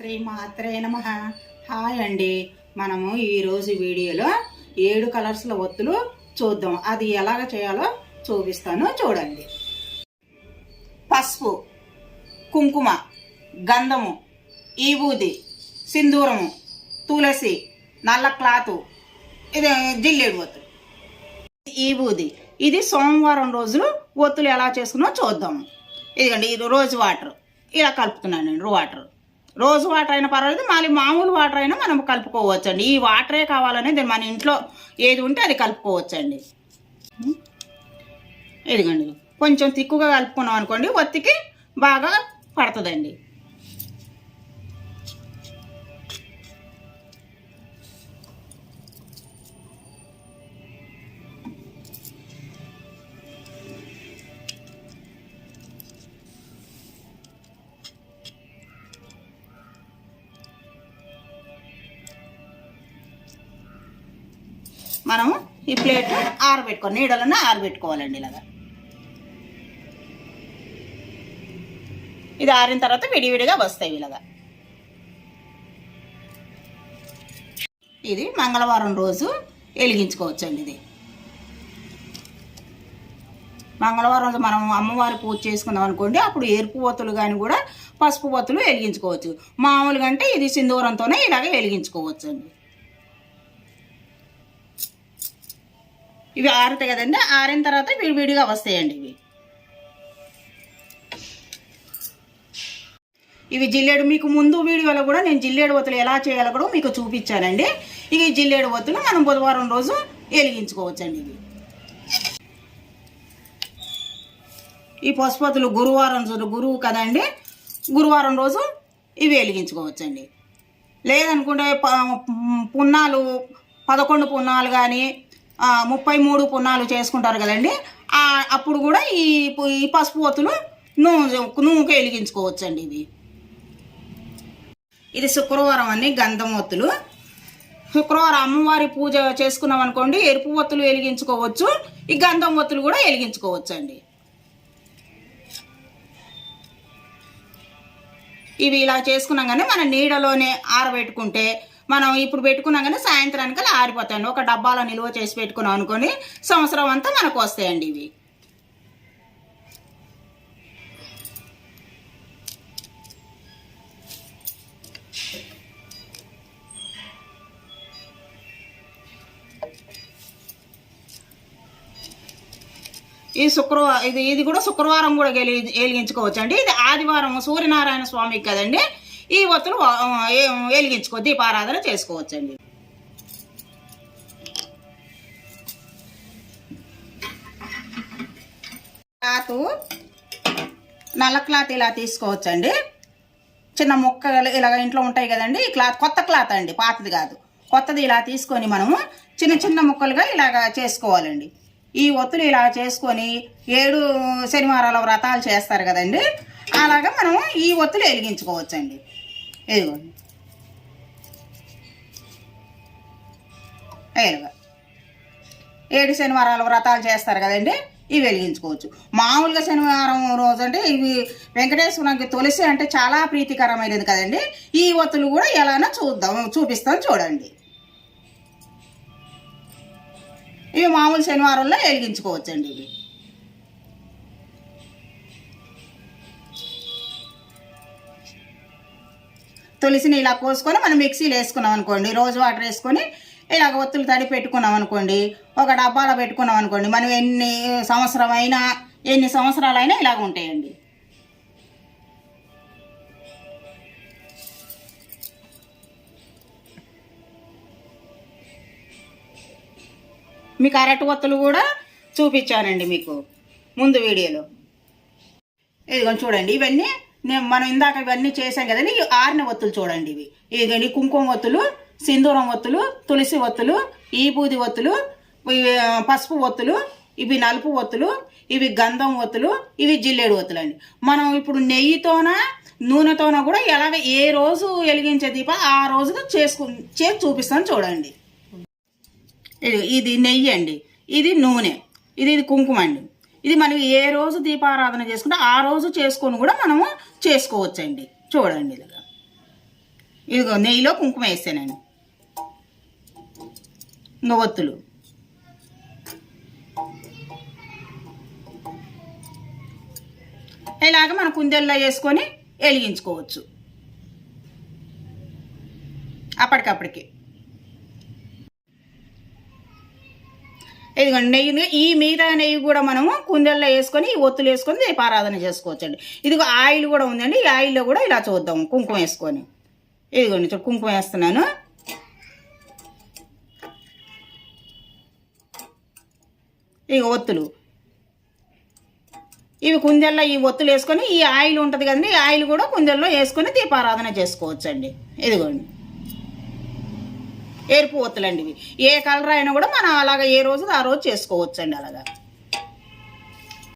శ్రీ మాత్రే నమ. హాయ్ అండి. మనము ఈరోజు వీడియోలో ఏడు కలర్స్ల ఒత్తులు చూద్దాం. అది ఎలాగ చేయాలో చూపిస్తాను చూడండి. పసుపు కుంకుమ గంధము ఈబూది సింధూరము తులసి నల్ల క్లాతు ఇది జిల్లేడు ఒత్తులు. ఈబూది ఇది సోమవారం రోజులు ఒత్తులు ఎలా చేసుకున్నా చూద్దాం. ఇదిగండి ఇది రోజు వాటర్. ఇలా కలుపుతున్నానండి వాటర్. రోజు వాటర్ అయినా పర్వాలేదు మళ్ళీ మామూలు వాటర్ అయినా మనం కలుపుకోవచ్చండి. ఈ వాటరే కావాలనేది మన ఇంట్లో ఏది ఉంటే అది కలుపుకోవచ్చండి. ఇదిగండి కొంచెం తిక్కుగా కలుపుకున్నాం అనుకోండి ఒత్తికి బాగా పడుతుందండి. మనము ఈ ప్లేట్ ఆరబెట్టుకోవాలి నీడలను ఆరబెట్టుకోవాలండి ఇలాగా. ఇది ఆరిన తర్వాత విడివిడిగా వస్తాయి ఇలాగా. ఇది మంగళవారం రోజు వెలిగించుకోవచ్చండి ఇది. మంగళవారం రోజు మనం అమ్మవారి పూజ చేసుకుందాం అనుకోండి అప్పుడు ఎరుపు ఒత్తులు కానీ కూడా పసుపు బొత్తులు వెలిగించుకోవచ్చు. మామూలుగా అంటే ఇది సింధూరంతోనే ఇలాగే వెలిగించుకోవచ్చు అండి ఇవి ఆరుతాయి కదండి. ఆరిన తర్వాత విడివిడిగా వస్తాయండి ఇవి. ఇవి జిల్లేడు. మీకు ముందు వీడియోలో కూడా నేను జిల్లేడు ఒత్తులు ఎలా చేయాలో కూడా మీకు చూపించానండి. ఇవి జిల్లేడు ఒత్తులు మనం బుధవారం రోజు వెలిగించుకోవచ్చండి ఇవి. ఈ పసుపతులు గురువారం రోజు గురువు కదండి. గురువారం రోజు ఇవి వెలిగించుకోవచ్చండి. లేదనుకుంటే పున్నాలు పదకొండు పున్నాలు కానీ ముప్పై మూడు పున్నాలు చేసుకుంటారు కదండి. అప్పుడు కూడా ఈ ఈ పసుపు ఒత్తులు నువ్వు నువ్వుకి వెలిగించుకోవచ్చండి ఇవి ఇది శుక్రవారం అని గంధం ఒత్తులు. శుక్రవారం అమ్మవారి పూజ చేసుకున్నాం అనుకోండి ఎరుపు ఒత్తులు వెలిగించుకోవచ్చు ఈ గంధం ఒత్తులు కూడా వెలిగించుకోవచ్చు అండి ఇవి ఇలా చేసుకున్నాం కానీ మన నీడలోనే ఆరబెట్టుకుంటే మనం ఇప్పుడు పెట్టుకున్నాం కానీ సాయంత్రానికి ఆరిపోతాయండి. ఒక డబ్బాలో నిల్వ చేసి పెట్టుకున్నాం అనుకోని సంవత్సరం అంతా మనకు వస్తాయండి ఇవి. ఈ శుక్రవారం ఇది ఇది కూడా శుక్రవారం కూడా వెలి వెలిగించుకోవచ్చు అండి ఇది ఆదివారం సూర్యనారాయణ స్వామికి కదండి. ఈ ఒత్తులు వెలిగించుకో దీపారాధన చేసుకోవచ్చండి. క్లాత్ నల్ల క్లాత్ ఇలా తీసుకోవచ్చండి. చిన్న ముక్కలు ఇలా ఇంట్లో ఉంటాయి కదండి ఈ క్లాత్ కొత్త క్లాత్ అండి పాతది కాదు. కొత్తది ఇలా తీసుకొని మనము చిన్న చిన్న ముక్కలుగా ఇలాగా చేసుకోవాలండి. ఈ ఒత్తులు ఇలా చేసుకొని ఏడు శనివారాల వ్రతాలు చేస్తారు కదండి అలాగా మనము ఈ ఒత్తులు వెలిగించుకోవచ్చండి. ఇదిగోండి ఏడు శనివారాలు వ్రతాలు చేస్తారు కదండి ఇవి వెలిగించుకోవచ్చు. మామూలుగా శనివారం రోజు అంటే ఇవి వెంకటేశ్వరానికి తులసి అంటే చాలా ప్రీతికరమైనది కదండి ఈ ఒత్తులు కూడా ఎలానో చూద్దాం చూపిస్తాం చూడండి. ఇవి మామూలు శనివారంలో వెలిగించుకోవచ్చండి ఇవి. తులసిని ఇలా కోసుకొని మనం మిక్సీలో వేసుకున్నాం అనుకోండి రోజు వాటర్ వేసుకొని ఇలాగ ఒత్తులు తడి పెట్టుకున్నాం అనుకోండి ఒక డబ్బాలో పెట్టుకున్నాం అనుకోండి మనం ఎన్ని సంవత్సరమైనా ఎన్ని సంవత్సరాలైనా ఇలాగ ఉంటాయండి. మీకు అరటి ఒత్తులు కూడా చూపించానండి మీకు ముందు వీడియోలో. ఇదిగో చూడండి ఇవన్నీ నేను మనం ఇందాక ఇవన్నీ చేసాం కదండి ఈ ఆరిన ఒత్తులు చూడండి ఇవి. ఇదండి కుంకుమ ఒత్తులు సింధూరం ఒత్తులు తులసి ఒత్తులు ఈ బూది ఒత్తులు ఇవి పసుపు ఒత్తులు ఇవి నలుపు ఒత్తులు ఇవి గంధం ఒత్తులు ఇవి జిల్లేడు ఒత్తులు అండి. మనం ఇప్పుడు నెయ్యితోన నూనెతోన కూడా ఎలాగ ఏ రోజు వెలిగించే దీప ఆ రోజు చేసుకు చేసి చూపిస్తాను చూడండి. ఇది- ఇది నెయ్యి అండి. ఇది నూనె. ఇది ఇది కుంకుమ అండి. ఇది మనం ఏ రోజు దీపారాధన చేసుకుంటే ఆ రోజు చేసుకొని కూడా మనము చేసుకోవచ్చండి. చూడండి ఇదిగా. ఇదిగో నెయ్యిలో కుంకుమ వేసానండి ఇంకా ఒత్తులు. ఇలాగ మన కుందెల్లో వేసుకొని వెలిగించుకోవచ్చు. అప్పటికప్పటికి. ఇదిగోండి నెయ్యి ఈ మిగతా నెయ్యి కూడా మనము కుందెల్లో వేసుకొని ఈ ఒత్తులు వేసుకొని దీపారాధన చేసుకోవచ్చండి. ఇదిగో ఆయిల్ కూడా ఉందండి. ఈ ఆయిల్లో కూడా ఇలా చూద్దాము కుంకుమ వేసుకొని. ఇదిగోండి చూడు కుంకుమ వేస్తున్నాను. ఇక ఒత్తులు. ఇవి కుందెల్లో ఈ ఒత్తులు వేసుకొని ఈ ఆయిల్ ఉంటుంది కదండి ఈ ఆయిల్ కూడా కుందెల్లో వేసుకొని దీపారాధన చేసుకోవచ్చండి. ఇదిగోండి. ఎరుపు ఇవి. ఏ కలర్ అయినా కూడా మనం అలాగ ఏ రోజు ఆ రోజు చేసుకోవచ్చండి అలాగా.